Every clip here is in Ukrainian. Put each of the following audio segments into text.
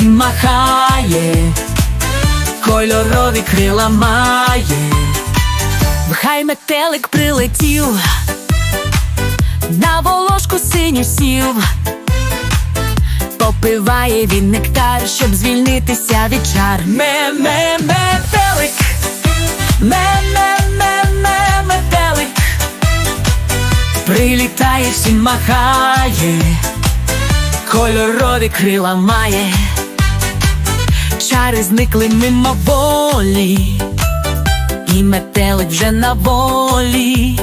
всім махає, кольорові крила має. Хай метелик прилетів, на волошку синю сів, попиває він нектар, щоб звільнитися від чар. Ме-ме метелик, ме-ме-ме-ме метелик, прилітає всім махає, кольорові крила має, чари зникли мимоволі. І метелик вже на волі.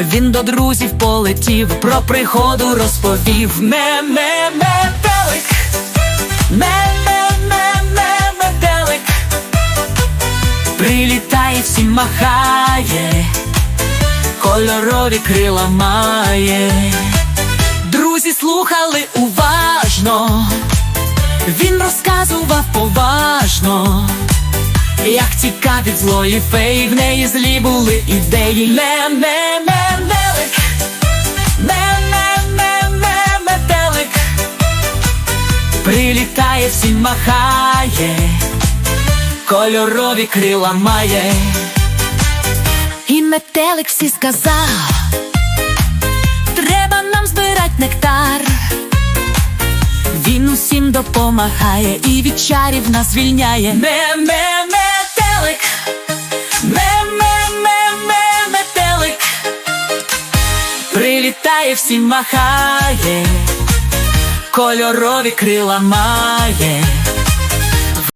Він до друзів полетів, про пригоду розповів. ме ме метелик, ме ме ме ме метелик, прилітає всім махає, кольорові крила має. Друзі слухали уважно, він розказував поважно. Як тікав від злої феї, в неї злі були ідеї. Не не не не прилітає всім махає, кольорові крила має. І метелик всі сказав, Він усім допомагає і від чарів нас звільняє. Ме ме метелик, ме ме ме ме метелик, прилітає всім махає, кольорові крила має.